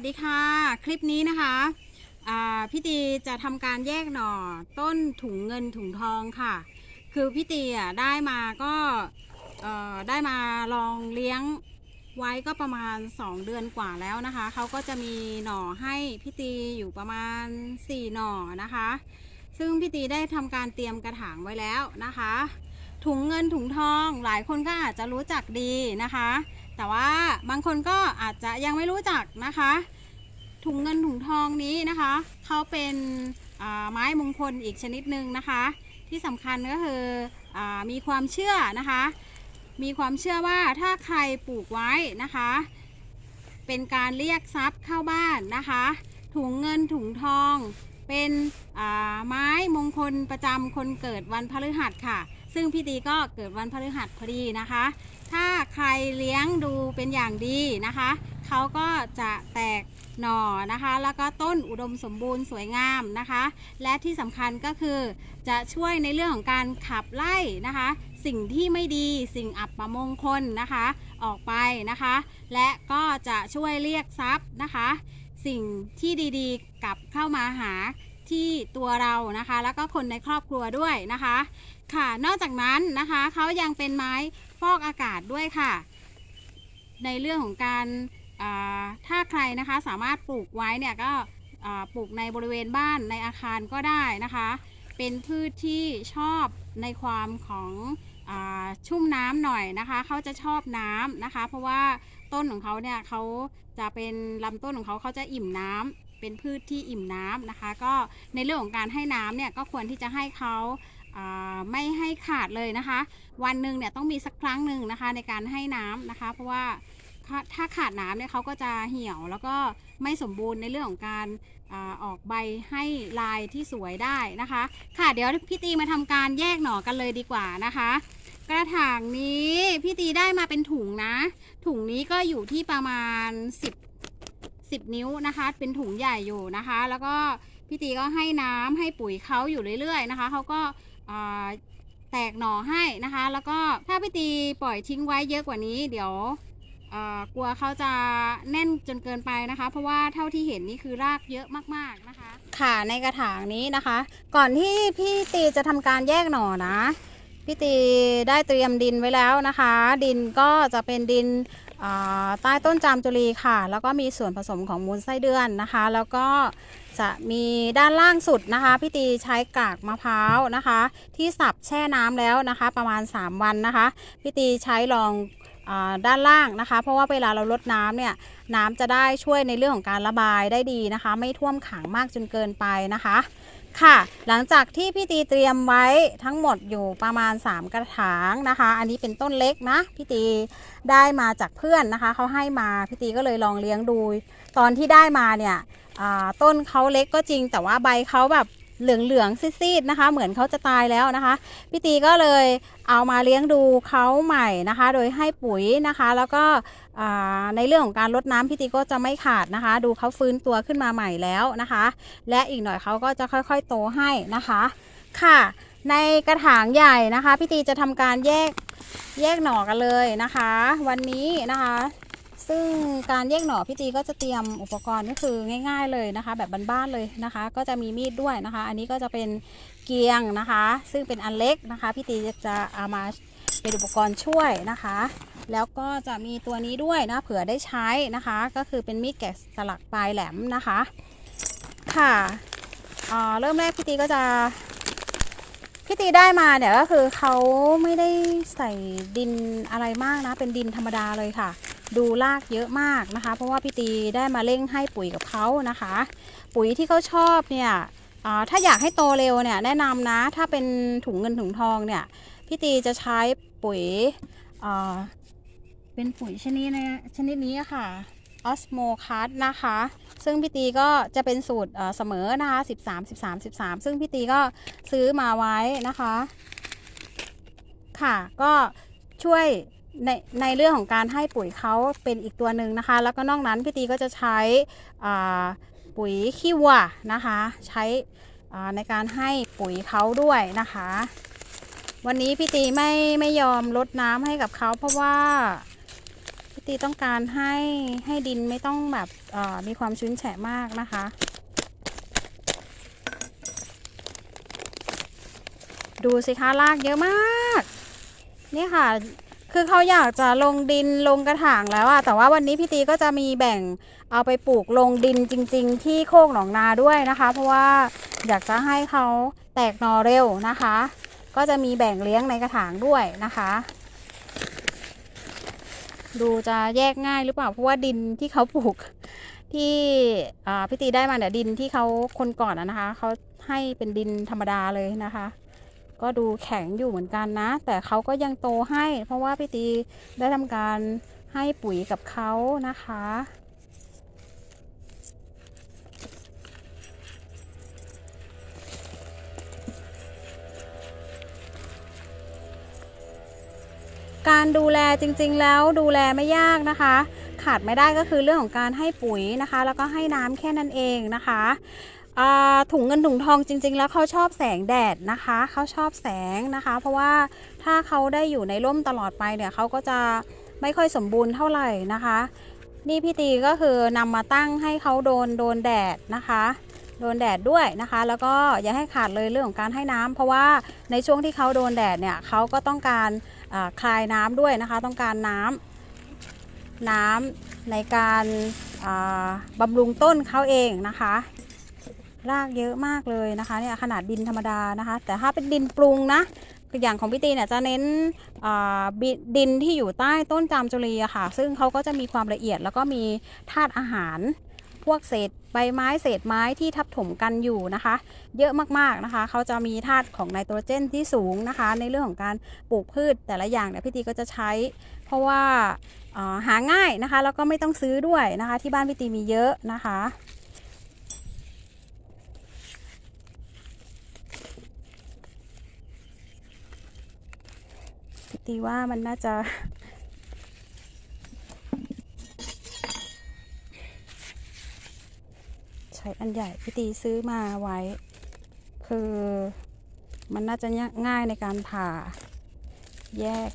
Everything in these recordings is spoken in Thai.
สวัสดีค่ะ คลิปนี้นะคะพี่ตีจะทำการแยกหน่อต้นถุงเงินถุงทองค่ะ คือพี่ตีอะได้มาก็ได้มาลองเลี้ยงไว้ก็ประมาณ 2 เดือนกว่าแล้วนะคะ เขาก็จะมีหน่อให้พี่ตีอยู่ประมาณ 4 หน่อนะคะ ซึ่งพี่ตีได้ทำการเตรียมกระถางไว้แล้วนะคะ ถุงเงินถุงทองหลายคนก็อาจจะรู้จักดีนะคะ แต่ว่าบางคนก็อาจจะยังไม่รู้จักนะคะ ถุงเงินถุงทองนี้นะคะเขาเป็นไม้มงคลอีกชนิดหนึ่งนะคะ ที่สำคัญก็คืออมีความเชื่อนะคะ มีความเชื่อว่าถ้าใครปลูกไว้นะคะ เป็นการเรียกทรัพย์เข้าบ้านนะคะ ถุงเงินถุงทองเป็นไม้มงคลประจำคนเกิดวันพฤหัสค่ะ ซึ่งพี่ตีก็เกิดวันพฤหัสพอดีนะคะ ถ้าใครเลี้ยงดูเป็นอย่างดีนะคะ เขาก็จะแตกหน่อนะคะ แล้วก็ต้นอุดมสมบูรณ์สวยงามนะคะ และที่สำคัญก็คือจะช่วยในเรื่องของการขับไล่นะคะ สิ่งที่ไม่ดีสิ่งอับประมงคลนะคะ ออกไปนะคะ และก็จะช่วยเรียกทรัพย์นะคะ สิ่งที่ดีๆกลับเข้ามาหาที่ตัวเรานะคะ แล้วก็คนในครอบครัวด้วยนะคะ ค่ะ นอกจากนั้นนะคะเขายังเป็นไม้ฟอกอากาศด้วยค่ะ ในเรื่องของการถ้าใครนะคะสามารถปลูกไว้เนี่ยก็ปลูกในบริเวณบ้านในอาคารก็ได้นะคะ เป็นพืชที่ชอบในความของอชุ่มน้ำหน่อยนะคะเขาจะชอบน้ำนะคะ เพราะว่าต้นของเขาเนี่ยเขาจะเป็นลำต้นของเขาเขาจะอิ่มน้ำเป็นพืชที่อิ่มน้ำนะคะ ก็ในเรื่องของการให้น้ำเนี่ยก็ควรที่จะให้เขา ไม่ให้ขาดเลยนะคะ วันหนึ่งเนี่ยต้องมีสักครั้งหนึ่งนะคะในการให้น้ำนะคะ เพราะว่าถ้าขาดน้ำเนี่ยเขาก็จะเหี่ยวแล้วก็ไม่สมบูรณ์ในเรื่องของการอออกใบให้ลายที่สวยได้นะคะ ค่ะเดี๋ยวพี่ตีมาทำการแยกหน่อกันเลยดีกว่านะคะ กระถางนี้พี่ตีได้มาเป็นถุงนะ ถุงนี้ก็อยู่ที่ประมาณ 10 10 นิ้วนะคะ เป็นถุงใหญ่อยู่นะคะ แล้วก็พี่ตีก็ให้น้ำให้ปุ๋ยเขาอยู่เรื่อยๆนะคะเขาก็ แตกหน่อให้นะคะ แล้วก็ถ้าพี่ตีปล่อยทิ้งไว้เยอะกว่านี้ เดี๋ยวกลัวเขาจะแน่นจนเกินไปนะคะ เพราะว่าเท่าที่เห็นนี่คือรากเยอะมากๆนะคะ ค่ะในกระถางนี้นะคะ ก่อนที่พี่ตีจะทำการแยกหน่อนะพี่ตีได้เตรียมดินไว้แล้วนะคะ ดินก็จะเป็นดิน ใต้ต้นจามจุรีค่ะ แล้วก็มีส่วนผสมของมูลไส้เดือนนะคะ แล้วก็จะมีด้านล่างสุดนะคะพี่ตีใช้กากมะพร้าวนะคะ ที่สับแช่น้ำแล้วนะคะ ประมาณ 3 วันนะคะพี่ตีใช้รองอด้านล่างนะคะ เพราะว่าเวลาเราลดน้ำเนี่ยน้ำจะได้ช่วยในเรื่องของการระบายได้ดีนะคะ ไม่ท่วมขังมากจนเกินไปนะคะ ค่ะ หลังจากที่พี่ตีเตรียมไว้ทั้งหมดอยู่ประมาณ 3 กระถางนะคะ อันนี้เป็นต้นเล็กนะพี่ตีได้มาจากเพื่อนนะคะเขาให้มาพี่ตีก็เลยลองเลี้ยงดู ตอนที่ได้มาเนี่ยต้นเขาเล็กก็จริง แต่ว่าใบเขาแบบ เหลืองๆซีดๆนะคะ เหมือนเขาจะตายแล้วนะคะพี่ตีก็เลยเอามาเลี้ยงดูเขาใหม่นะคะ โดยให้ปุ๋ยนะคะ แล้วก็ในเรื่องของการลดน้ำพี่ตีก็จะไม่ขาดนะคะ ดูเขาฟื้นตัวขึ้นมาใหม่แล้วนะคะ และอีกหน่อยเขาก็จะค่อยๆโตให้นะคะค่ะ ในกระถางใหญ่นะคะพี่ตีจะทำการแยกแยกหน่อกันเลยนะคะ วันนี้นะคะ ซึ่งการแยกหน่อพี่ตีก็จะเตรียมอุปกรณ์ก็คือง่าย ๆเลยนะคะ แบบบ้านๆเลยนะคะ ก็จะมีมีดด้วยนะคะ อันนี้ก็จะเป็นเกียงนะคะ ซึ่งเป็นอันเล็กนะคะพี่ตีจะเอามาเป็นอุปกรณ์ช่วยนะคะ แล้วก็จะมีตัวนี้ด้วยนะเผื่อได้ใช้นะคะ ก็คือเป็นมีดแกะสลักปลายแหลมนะคะค่ะอ่าเริ่มแรกพี่ตีก็จะพี่ตีได้มาเนี่ยก็คือเขาไม่ได้ใส่ดินอะไรมากนะ เป็นดินธรรมดาเลยค่ะ ดูรากเยอะมากนะคะ เพราะว่าพี่ตีได้มาเร่งให้ปุ๋ยกับเขานะคะ ปุ๋ยที่เขาชอบเนี่ยถ้าอยากให้โตเร็วเนี่ยแนะนำนะถ้าเป็นถุงเงินถุงทองเนี่ยพี่ตีจะใช้ปุ๋ยเป็นปุ๋ยชนิดนะชนิดนี้ค่ะออสโมคัสนะคะ ซึ่งพี่ตีก็จะเป็นสูตรเอ่อเสมอนะคะ 13 13 13 ซึ่งพี่ตีก็ซื้อมาไว้นะคะ ค่ะก็ช่วย ในในเรื่องของการให้ปุ๋ยเขาเป็นอีกตัวหนึ่งนะคะ แล้วก็นอกนั้นพี่ตีก็จะใช้ปุ๋ยขี้วัวนะคะ ใช้ในการให้ปุ๋ยเขาด้วยนะคะ วันนี้พี่ตีไม่ไม่ยอมลดน้ำให้กับเขาเพราะว่าพี่ตีต้องการให้ให้ดินไม่ต้องแบบมีความชื้นแฉะมากนะคะดูสิคะรากเยอะมาก นี่ค่ะ คือเขาอยากจะลงดินลงกระถางแล้วอะแต่ว่าวันนี้พี่ตีก็จะมีแบ่งเอาไปปลูกลงดินจริง ๆ ที่โคกหนองนาด้วยนะคะ เพราะว่าอยากจะให้เขาแตกหนอเร็วนะคะ ก็จะมีแบ่งเลี้ยงในกระถางด้วยนะคะ ดูจะแยกง่ายหรือเปล่าเพราะว่าดินที่เขาปลูกที่พี่ตีได้มาเนี่ยดินที่เขาคนก่อนนะคะเขาให้เป็นดินธรรมดาเลยนะคะ ก็ดูแข็งอยู่เหมือนกันนะ แต่เขาก็ยังโตให้ เพราะว่าพี่ตีได้ทำการให้ปุ๋ยกับเขานะคะ การดูแลจริงๆแล้วดูแลไม่ยากนะคะขาดไม่ได้ก็คือเรื่องของการให้ปุ๋ยนะคะ แล้วก็ให้น้ำแค่นั้นเองนะคะ ถุงเงินถุงทองจริง ๆ แล้วเขาชอบแสงแดดนะคะเขาชอบแสงนะคะ เพราะว่าถ้าเขาได้อยู่ในร่มตลอดไปเนี่ยเขาก็จะไม่ค่อยสมบูรณ์เท่าไหร่นะคะ นี่พี่ตีก็คือนำมาตั้งให้เขาโดนโดนแดดนะคะโดนแดดด้วยนะคะ แล้วก็อย่าให้ขาดเลยเรื่องของการให้น้ำเพราะว่าในช่วงที่เขาโดนแดดเนี่ยเขาก็ต้องการคลายน้ำด้วยนะคะ ต้องการน้ำน้ำในการอ่าบำรุงต้นเขาเองนะคะ รากเยอะมากเลยนะคะเนี่ยขนาดดินธรรมดานะคะ แต่ถ้าเป็นดินปรุงนะอย่างของพี่ตีเนี่ยจะเน้นดินที่อยู่ใต้ต้นจามจุรีอะค่ะ ซึ่งเขาก็จะมีความละเอียดแล้วก็มีธาตุอาหาร พวกเศษใบไม้เศษไม้ที่ทับถมกันอยู่นะคะ เยอะมากๆนะคะ เขาจะมีธาตุของไนโตรเจนที่สูงนะคะ ในเรื่องของการปลูกพืชแต่ละอย่างเนี่ยพี่ตีก็จะใช้ เพราะว่าหาง่ายนะคะแล้วก็ไม่ต้องซื้อด้วยนะคะ ที่บ้านพี่ตีมีเยอะนะคะ ตีว่ามันน่าจะใช้อันใหญ่พี่ตีซื้อมาไว้ คือมันน่าจะง่ายในการผ่าแยก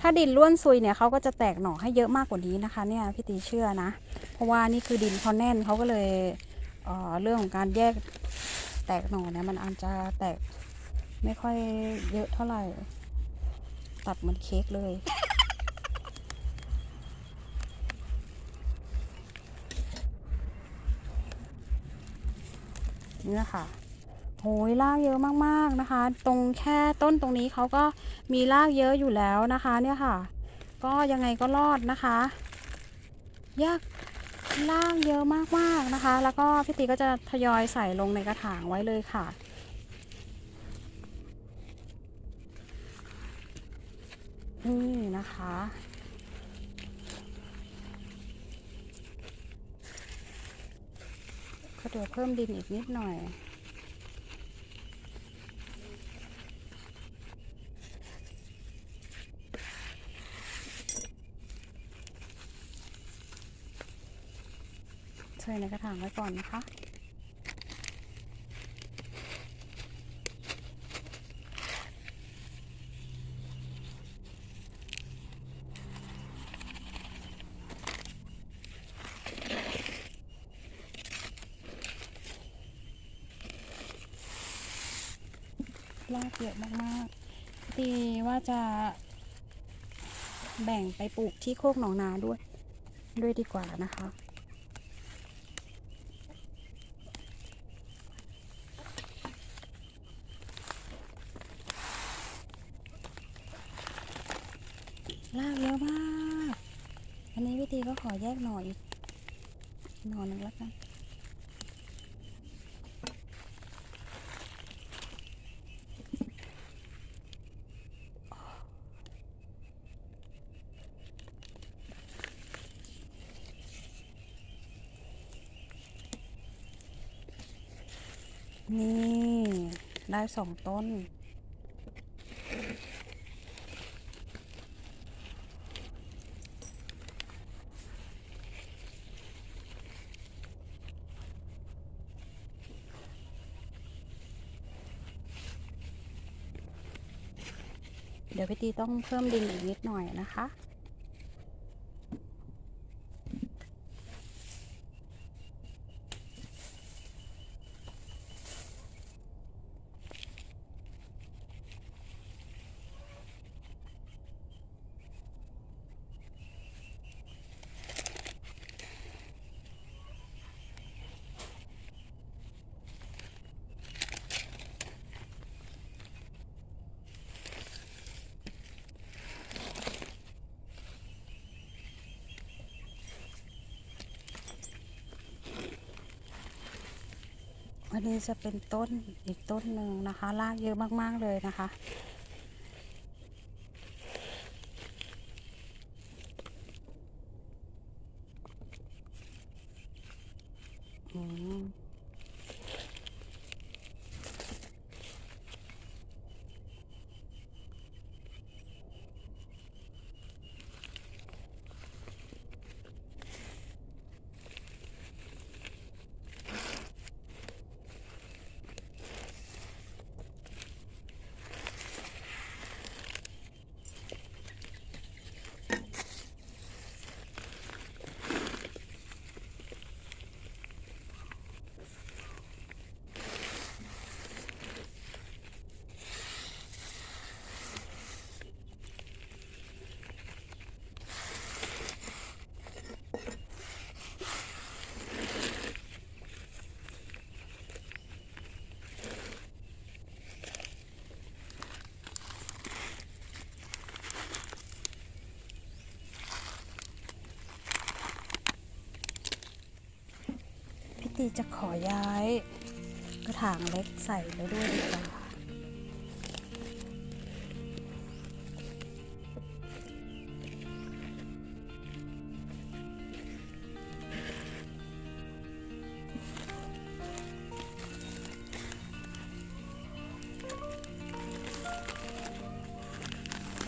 ถ้าดินล้วนซุยเนี่ยเขาก็จะแตกหน่อให้เยอะมากกว่านี้นะคะ เนี่ยพี่ตีเชื่อนะ เพราะว่านี่คือดินเขาแน่นเขาก็เลยเเรื่องของการแยก ตกหน่อเนี่ยมันอาจจะแตกไม่ค่อยเยอะเท่าไหร่ ตัดเหมือนเค้กเลยนี่นะคะโหยรากเยอะมากๆนะคะ ตรงแค่ต้นตรงนี้เขาก็มีรากเยอะอยู่แล้วนะคะ เนี่ยค่ะ ก็ยังไงก็รอดนะคะ ยาก ล่างเยอะมากๆนะคะ แล้วก็พี่ตีก็จะทยอยใส่ลงในกระถางไว้เลยค่ะ นี่นะคะ ก็เดี๋ยวเพิ่มดินอีกนิดหน่อย ในกระถางไว้ก่อนนะคะรากเยอะมากๆตีว่าจะแบ่งไปปลูกที่โคกหนองนาด้วย ด้วยดีกว่านะคะ รากเยอะมาก อันนี้พี่ตีก็ขอแยกหน่อยอีกห น่อหนึ่งแล้วกันนี่ ได้สองต้น เดี๋ยวพี่ตีต้องเพิ่มดินอีกนิดหน่อยนะคะ อันนี้จะเป็นต้นอีกต้นหนึ่งนะคะรากเยอะมากๆเลยนะคะ อืมีจะขอย้ายกระถางเล็กใส่ไปด้วยดีกว่า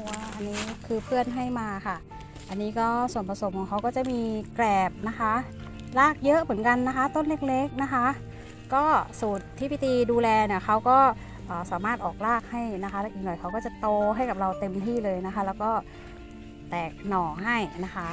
ว่าอันนี้คือเพื่อนให้มาค่ะ อันนี้ก็ส่วนผสมของเขาก็จะมีแกรบนะคะ รากเยอะเหมือนกันนะคะ ต้นเล็กๆนะคะ ก็สูตรที่พี่ตีดูแลเนี่ยเขาก็สามารถออกรากให้นะคะแล้วอีกหน่อยเขาก็จะโตให้กับเราเต็มที่เลยนะคะ แล้วก็แตกหน่อให้นะคะ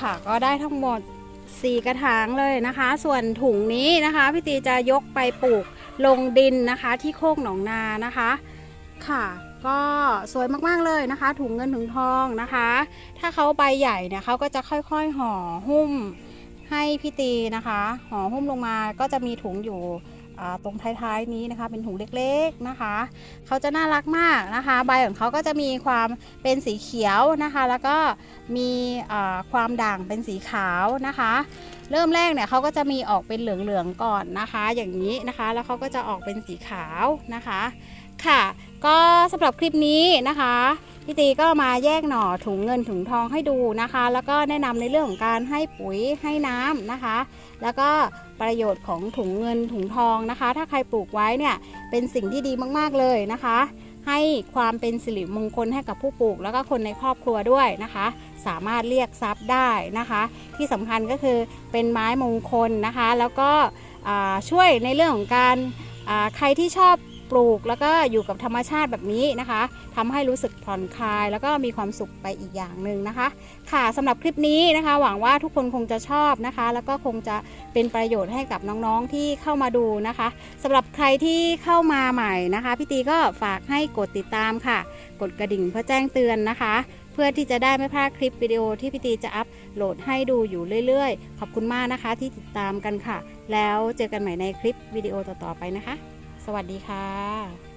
ค่ะ ก็ได้ทั้งหมด 4 กระถางเลยนะคะ ส่วนถุงนี้นะคะพี่ตีจะยกไปปลูกลงดินนะคะที่โคกหนองนานะคะค่ะ ก็สวยมาก ๆ เลยนะคะ ถุงเงินถุงทองนะคะ ถ้าเขาใบใหญ่เนี่ยเขาก็จะค่อยๆห่อหุ้มให้พี่ตีนะคะ ห่อหุ้มลงมาก็จะมีถุงอยู่ ตรงท้ายๆนี้นะคะ เป็นถุงเล็กๆนะคะเขาจะน่ารักมากนะคะ ใบของเขาก็จะมีความเป็นสีเขียวนะคะ แล้วก็มีความด่างเป็นสีขาวนะคะ เริ่มแรกเนี่ยเขาก็จะมีออกเป็นเหลืองๆก่อนนะคะ อย่างนี้นะคะ แล้วเขาก็จะออกเป็นสีขาวนะคะ ค่ะ ก็สำหรับคลิปนี้นะคะ พี่ตีก็มาแยกหน่อถุงเงินถุงทองให้ดูนะคะ แล้วก็แนะนำในเรื่องของการให้ปุ๋ยให้น้ำนะคะ แล้วก็ประโยชน์ของถุงเงินถุงทองนะคะ ถ้าใครปลูกไว้เนี่ยเป็นสิ่งที่ดีมากๆเลยนะคะ ให้ความเป็นสิริมงคลให้กับผู้ปลูก แล้วก็คนในครอบครัวด้วยนะคะ สามารถเรียกทรัพย์ได้นะคะ ที่สำคัญก็คือเป็นไม้มงคลนะคะ แล้วก็ช่วยในเรื่องของการใครที่ชอบ ปลูกแล้วก็อยู่กับธรรมชาติแบบนี้นะคะทำให้รู้สึกผ่อนคลาย แล้วก็มีความสุขไปอีกอย่างหนึ่งนะคะ ค่ะสำหรับคลิปนี้นะคะ หวังว่าทุกคนคงจะชอบนะคะ แล้วก็คงจะเป็นประโยชน์ให้กับน้องๆที่เข้ามาดูนะคะสำหรับใครที่เข้ามาใหม่นะคะพี่ตีก็ฝากให้กดติดตามค่ะ กดกระดิ่งเพื่อแจ้งเตือนนะคะ เพื่อที่จะได้ไม่พลาดคลิปวิดีโอที่พี่ตีจะอัพโหลดให้ดูอยู่เรื่อยๆ ขอบคุณมากนะคะที่ติดตามกันค่ะ แล้วเจอกันใหม่ในคลิปวิดีโอต่อๆไปนะคะ สวัสดีค่ะ